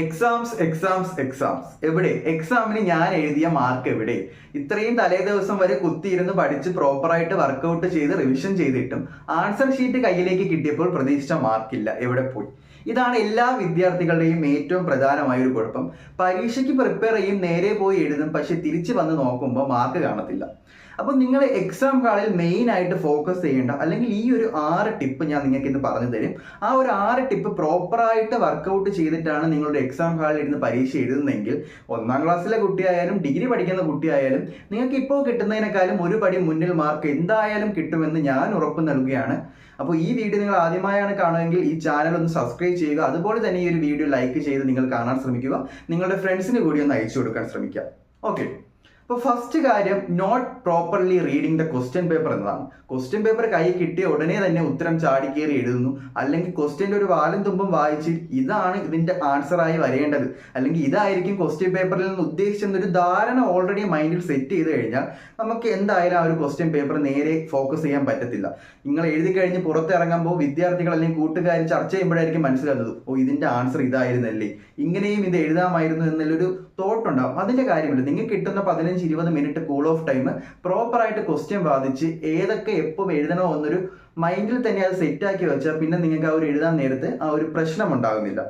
Exams exams exams എവിടെ? എക്സാമിന് ഞാൻ എഴുതിയ മാർക്ക് എവിടെ? ഇത്രയും തലേ ദിവസം വരെ കുത്തിയിരുന്ന് പഠിച്ച് പ്രോപ്പറായിട്ട് വർക്കൗട്ട് ചെയ്ത് റിവിഷൻ ചെയ്തിട്ടും ആൻസർ ഷീറ്റ് കയ്യിലേക്ക് കിട്ടിയപ്പോൾ പ്രതീക്ഷിച്ച മാർക്കില്ല എവിടെ പോയി? ഇതാണ് എല്ലാ വിദ്യാർത്ഥികളുടെയും ഏറ്റവും പ്രധാനമായ ഒരു കുഴപ്പം. പരീക്ഷയ്ക്ക് പ്രിപ്പയർ ചെയ്യും നേരെ പോയി എഴുതും പക്ഷെ തിരിച്ചു വന്ന് നോക്കുമ്പോൾ മാർക്ക് കാണത്തില്ല. അപ്പോൾ നിങ്ങൾ എക്സാം ഹാളിൽ മെയിൻ ആയിട്ട് ഫോക്കസ് ചെയ്യേണ്ട അല്ലെങ്കിൽ ഈ ഒരു ആറ് ടിപ്പ് ഞാൻ നിങ്ങൾക്ക് ഇന്ന് പറഞ്ഞു തരും ആ ഒരു ആറ് ടിപ്പ് പ്രോപ്പറായിട്ട് വർക്കൗട്ട് ചെയ്തിട്ടാണ് നിങ്ങളുടെ എക്സാം ഹാളിൽ ഇരുന്ന് പരീക്ഷ എഴുതുന്നെങ്കിൽ ഒന്നാം ക്ലാസ്സിലെ കുട്ടിയായാലും ഡിഗ്രി പഠിക്കുന്ന കുട്ടിയായാലും നിങ്ങൾക്ക് ഇപ്പോൾ കിട്ടുന്നതിനേക്കാളും ഒരു പടി മുന്നിൽ മാർക്ക് എന്തായാലും കിട്ടുമെന്ന് ഞാൻ ഉറപ്പ് നൽകുകയാണ്. അപ്പോൾ ഈ വീഡിയോ നിങ്ങൾ ആദ്യമായാണ് കാണുമെങ്കിൽ ഈ ചാനൽ ഒന്ന് സബ്സ്ക്രൈബ് ചെയ്യുക. അതുപോലെ തന്നെ ഈ ഒരു വീഡിയോ ലൈക്ക് ചെയ്ത് നിങ്ങൾ കാണാൻ ശ്രമിക്കുക. നിങ്ങളുടെ ഫ്രണ്ട്സിന് കൂടി ഒന്ന് അയച്ചു കൊടുക്കാൻ ശ്രമിക്കുക. ഓക്കെ അപ്പോൾ ഫസ്റ്റ് കാര്യം not properly reading the question paper എന്നതാണ്. ക്വസ്റ്റ്യൻ പേപ്പർ കൈ കിട്ടിയ ഉടനെ തന്നെ ഉത്തരം ചാടി കയറി എഴുതുന്നു. അല്ലെങ്കിൽ ക്വസ്റ്റ്യന്റെ ഒരു വാലും തുമ്പും വായിച്ച് ഇതാണ് ഇതിന്റെ ആൻസർ ആയി വരേണ്ടത്. അല്ലെങ്കിൽ ഇതായിരിക്കും ക്വസ്റ്റ്യൻ പേപ്പറിൽ നിന്ന് ഉദ്ദേശിച്ചെന്നൊരു ധാരണ ഓൾറെഡി മൈൻഡിൽ സെറ്റ് ചെയ്ത് കഴിഞ്ഞാൽ നമുക്ക് എന്തായാലും ആ ഒരു ക്വസ്റ്റ്യൻ പേപ്പർ നേരെ ഫോക്കസ് ചെയ്യാൻ പറ്റത്തില്ല. നിങ്ങൾ എഴുതി കഴിഞ്ഞ് പുറത്തിറങ്ങുമ്പോൾ വിദ്യാർത്ഥികൾ അല്ലെങ്കിൽ കൂട്ടുകാർ ചർച്ച ചെയ്യുമ്പോഴായിരിക്കും മനസ്സിലാകുന്നത് ഓ ഇതിന്റെ ആൻസർ ഇതായിരുന്നല്ലേ? ഇങ്ങനെയും ഇത് എഴുതാമായിരുന്നു എന്നുള്ളൊരു തോട്ട് ഉണ്ടാവും. അതിന്റെ കാര്യമില്ല നിങ്ങൾക്ക് കിട്ടുന്ന പതിനഞ്ച് ഇരുപത് minute cool off time proper ആയിട്ട് ക്വസ്റ്റ്യൻ ബാധിച്ച് ഏതൊക്കെ എപ്പോൾ എഴുതണോ എന്നൊരു മൈൻഡിൽ തന്നെ അത് സെറ്റാക്കി വെച്ചാൽ പിന്നെ നിങ്ങൾക്ക് ആ ഒരു എഴുതാൻ നേരത്ത് ആ ഒരു പ്രശ്നം ഉണ്ടാകുന്നില്ല.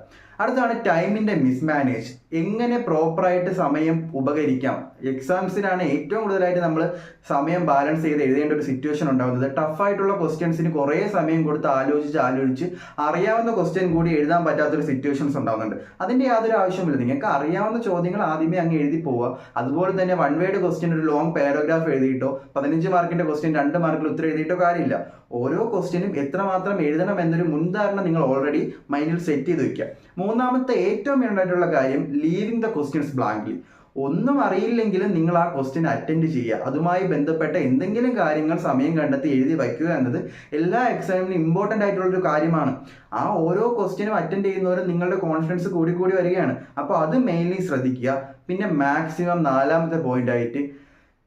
അടുത്താണ് ടൈമിന്റെ മിസ്മാനേജ് എങ്ങനെ പ്രോപ്പറായിട്ട് സമയം ഉപകരിക്കാം? എക്സാംസിനാണ് ഏറ്റവും കൂടുതലായിട്ട് നമ്മൾ സമയം ബാലൻസ് ചെയ്ത് എഴുതേണ്ട ഒരു സിറ്റുവേഷൻ ഉണ്ടാകുന്നത്. ടഫായിട്ടുള്ള ക്വസ്റ്റ്യൻസിന് കുറേ സമയം കൊടുത്ത് ആലോചിച്ച് ആലോചിച്ച് അറിയാവുന്ന ക്വസ്റ്റ്യൻ കൂടി എഴുതാൻ പറ്റാത്തൊരു സിറ്റുവേഷൻസ് ഉണ്ടാകുന്നുണ്ട്. അതിന്റെ യാതൊരു ആവശ്യമില്ല നിങ്ങൾക്ക് അറിയാവുന്ന ചോദ്യങ്ങൾ ആദ്യമേ അങ്ങ് എഴുതി പോവുക. അതുപോലെ തന്നെ വൺ വേഡ് ക്വസ്റ്റ്യൻ ഒരു ലോങ് പാരഗ്രാഫ് എഴുതിയിട്ടോ പതിനഞ്ച് മാർക്കിന്റെ ക്വസ്റ്റ്യൻ രണ്ട് മാർക്കിൽ ഉത്തരം എഴുതിയിട്ടോ കാര്യമില്ല. ഓരോ ക്വസ്റ്റ്യനും എത്രമാത്രം എഴുതണം എന്നൊരു മുൻധാരണ നിങ്ങൾ ഓൾറെഡി മൈൻഡിൽ സെറ്റ് ചെയ്ത് വെക്കുക. മൂന്നാമത്തെ ഏറ്റവും വേണ്ടതായിട്ടുള്ള കാര്യം ലീവിംഗ് ദ ക്വസ്റ്റ്യൻസ് ബ്ലാങ്ക്ലി ഒന്നും അറിയില്ലെങ്കിലും നിങ്ങൾ ആ ക്വസ്റ്റ്യൻ അറ്റൻഡ് ചെയ്യുക. അതുമായി ബന്ധപ്പെട്ട എന്തെങ്കിലും കാര്യങ്ങൾ സമയം കണ്ടെത്തി എഴുതി വയ്ക്കുക എന്നത് എല്ലാ എക്സാമിനും ഇമ്പോർട്ടന്റ് ആയിട്ടുള്ള ഒരു കാര്യമാണ്. ആ ഓരോ ക്വസ്റ്റ്യനും അറ്റൻഡ് ചെയ്യുന്നവരും നിങ്ങളുടെ കോൺഫിഡൻസ് കൂടി കൂടി വരികയാണ്. അപ്പോൾ അത് മെയിൻലി ശ്രദ്ധിക്കുക. പിന്നെ മാക്സിമം നാലാമത്തെ പോയിന്റ് ആയിട്ട്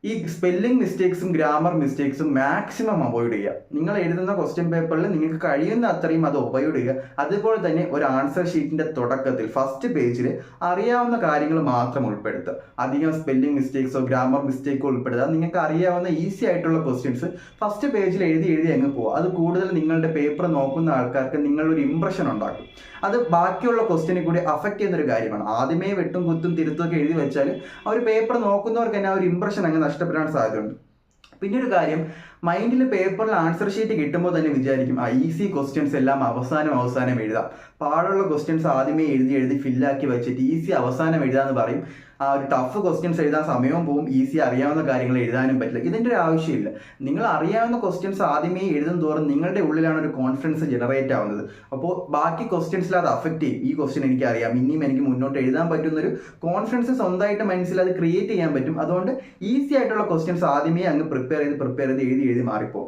ഈ സ്പെല്ലിംഗ് മിസ്റ്റേക്സും ഗ്രാമർ മിസ്റ്റേക്സും മാക്സിമം അവോയ്ഡ് ചെയ്യുക. നിങ്ങൾ എഴുതുന്ന ക്വസ്റ്റ്യൻ പേപ്പറിൽ നിങ്ങൾക്ക് കഴിയുന്ന അത്രയും അത് അവോയ്ഡ് ചെയ്യുക. അതുപോലെ തന്നെ ഒരു ആൻസർ ഷീറ്റിന്റെ തുടക്കത്തിൽ ഫസ്റ്റ് പേജിൽ അറിയാവുന്ന കാര്യങ്ങൾ മാത്രം ഉൾപ്പെടുത്തുക. അധികം സ്പെല്ലിംഗ് മിസ്റ്റേക്സോ ഗ്രാമർ മിസ്റ്റേക്കോ ഉൾപ്പെടുത്തുക. നിങ്ങൾക്ക് അറിയാവുന്ന ഈസി ആയിട്ടുള്ള ക്വസ്റ്റ്യൻസ് ഫസ്റ്റ് പേജിൽ എഴുതി എഴുതി അങ്ങ് പോകുക അത് കൂടുതൽ നിങ്ങളുടെ പേപ്പർ നോക്കുന്ന ആൾക്കാർക്ക് നിങ്ങളൊരു ഇമ്പ്രഷൻ ഉണ്ടാക്കും. അത് ബാക്കിയുള്ള ക്വസ്റ്റ്യനെ കൂടി അഫക്റ്റ് ചെയ്യുന്ന ഒരു കാര്യമാണ്. ആദ്യമേ വെട്ടും കുത്തും തിരുത്തൊക്കെ എഴുതി വെച്ചാൽ ആ ഒരു പേപ്പർ നോക്കുന്നവർക്ക് തന്നെ ആ ഒരു ഇമ്പ്രഷൻ അങ്ങ് നഷ്ടപ്പെടാൻ സാധ്യതയുണ്ട്. പിന്നെ ഒരു കാര്യം മൈൻഡിൽ പേപ്പറിൽ ആൻസർ ഷീറ്റ് കിട്ടുമ്പോൾ തന്നെ വിചാരിക്കും ഈസി ക്വസ്റ്റ്യൻസ് എല്ലാം അവസാനം അവസാനം എഴുതാം. പാടുള്ള ക്വസ്റ്റ്യൻസ് ആദ്യമേ എഴുതി എഴുതി ഫില്ലാക്കി വെച്ചിട്ട് ഈസി അവസാനം എഴുതാമെന്ന് പറയും. ആ ഒരു ടഫ് ക്വസ്റ്റ്യൻസ് എഴുതാൻ സമയവും പോവും ഈസി അറിയാവുന്ന കാര്യങ്ങൾ എഴുതാനും പറ്റില്ല. ഇതിന്റെ ഒരു ആവശ്യമില്ല. നിങ്ങൾ അറിയാവുന്ന ക്വസ്റ്റ്യൻസ് ആദ്യമേ എഴുതും തോറും നിങ്ങളുടെ ഉള്ളിലാണ് ഒരു കോൺഫിഡൻസ് ജനറേറ്റ് ആവുന്നത്. അപ്പോൾ ബാക്കി ക്വസ്റ്റ്യൻസിൽ അത് അഫക്റ്റ് ചെയ്യും. ഈ ക്വസ്റ്റ്യൻ എനിക്ക് അറിയാം ഇനിയും എനിക്ക് മുന്നോട്ട് എഴുതാൻ പറ്റുന്നൊരു കോൺഫിഡൻസ് സ്വന്തമായിട്ട് മനസ്സിൽ അത് ക്രിയേറ്റ് ചെയ്യാൻ പറ്റും. അതുകൊണ്ട് ഈസി ആയിട്ടുള്ള ക്വസ്റ്റ്യൻസ് ആദ്യമേ അങ്ങ് പ്രിപ്പയർ ചെയ്ത് പ്രിപ്പയർ ചെയ്ത് എഴുതി എഴുതി മാറിപ്പോ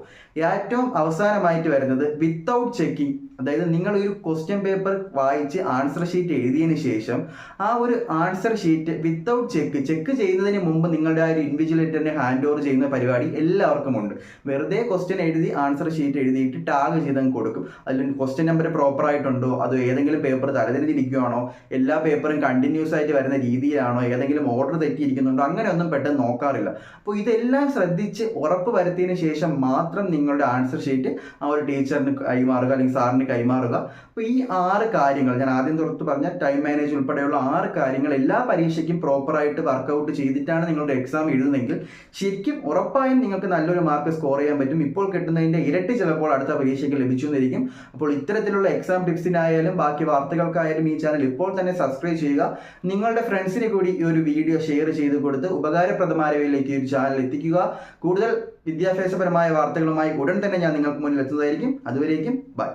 ഏറ്റവും അവസാനമായിട്ട് വരുന്നത് വിത്തൗട്ട് ചെക്കിംഗ് അതായത് നിങ്ങൾ ഒരു ക്വസ്റ്റ്യൻ പേപ്പർ വായിച്ച് ആൻസർ ഷീറ്റ് എഴുതിയതിന് ശേഷം ആ ഒരു answer sheet without check check ചെയ്യുന്നതിന് മുമ്പ് നിങ്ങളുടെ ആ ഒരു ഇൻവിജിലേറ്ററിനെ ഹാൻഡ് ഓവർ ചെയ്യുന്ന പരിപാടി എല്ലാവർക്കും ഉണ്ട്. വെറുതെ ക്വസ്റ്റ്യൻ എഴുതി ആൻസർ ഷീറ്റ് എഴുതിയിട്ട് ടാഗ് ചെയ്ത് അങ്ങ് കൊടുക്കും. അതിൽ ക്വസ്റ്റ്യൻ നമ്പർ പ്രോപ്പർ ആയിട്ടുണ്ടോ? അത് ഏതെങ്കിലും പേപ്പർ തലതിരിഞ്ഞിരിക്കുകയാണോ എല്ലാ പേപ്പറും കണ്ടിന്യൂസ് ആയിട്ട് വരുന്ന രീതിയിലാണോ? ഏതെങ്കിലും ഓർഡർ തെറ്റിയിരിക്കുന്നുണ്ടോ? അങ്ങനെയൊന്നും പെട്ടെന്ന് നോക്കാറില്ല. അപ്പോൾ ഇതെല്ലാം ശ്രദ്ധിച്ച് ഉറപ്പ് വരുത്തിയതിന് ശേഷം മാത്രം നിങ്ങളുടെ ആൻസർ ഷീറ്റ് ആ ഒരു ടീച്ചറിന് കൈമാറുക അല്ലെങ്കിൽ സാറിന് കൈമാറുക. അപ്പോൾ ഈ ആറ് കാര്യങ്ങൾ ഞാൻ ആദ്യം തുറത്ത് പറഞ്ഞ ടൈം മാനേജ് ഉൾപ്പെടെയുള്ള ആറ് കാര്യങ്ങൾ എല്ലാ പരീക്ഷയ്ക്കും പ്രോപ്പറായിട്ട് വർക്കൗട്ട് ചെയ്തിട്ടാണ് നിങ്ങളുടെ എക്സാം എഴുതുന്നതെങ്കിൽ ശരിക്കും ഉറപ്പായും നിങ്ങൾക്ക് നല്ലൊരു മാർക്ക് സ്കോർ ചെയ്യാൻ പറ്റും. ഇപ്പോൾ കിട്ടുന്നതിന്റെ ഇരട്ടി ചിലപ്പോൾ അടുത്ത പരീക്ഷയ്ക്ക് ലഭിച്ചു എന്നിരിക്കും അപ്പോൾ ഇത്തരത്തിലുള്ള എക്സാം ടിപ്സിനായാലും ബാക്കി വാർത്തകൾക്കായാലും ഈ ചാനൽ ഇപ്പോൾ തന്നെ സബ്സ്ക്രൈബ് ചെയ്യുക. നിങ്ങളുടെ ഫ്രണ്ട്സിന് കൂടി ഈ ഒരു വീഡിയോ ഷെയർ ചെയ്ത് കൊടുത്ത് ഉപകാരപ്രദമായവയിലേക്ക് ഈ ചാനൽ എത്തിക്കുക. കൂടുതൽ വിദ്യാഭ്യാസപരമായ വാർത്തകളുമായി ഉടൻ തന്നെ ഞാൻ നിങ്ങൾക്ക് മുന്നിൽ എത്തുന്നതായിരിക്കും അതുവരേക്കും ബൈ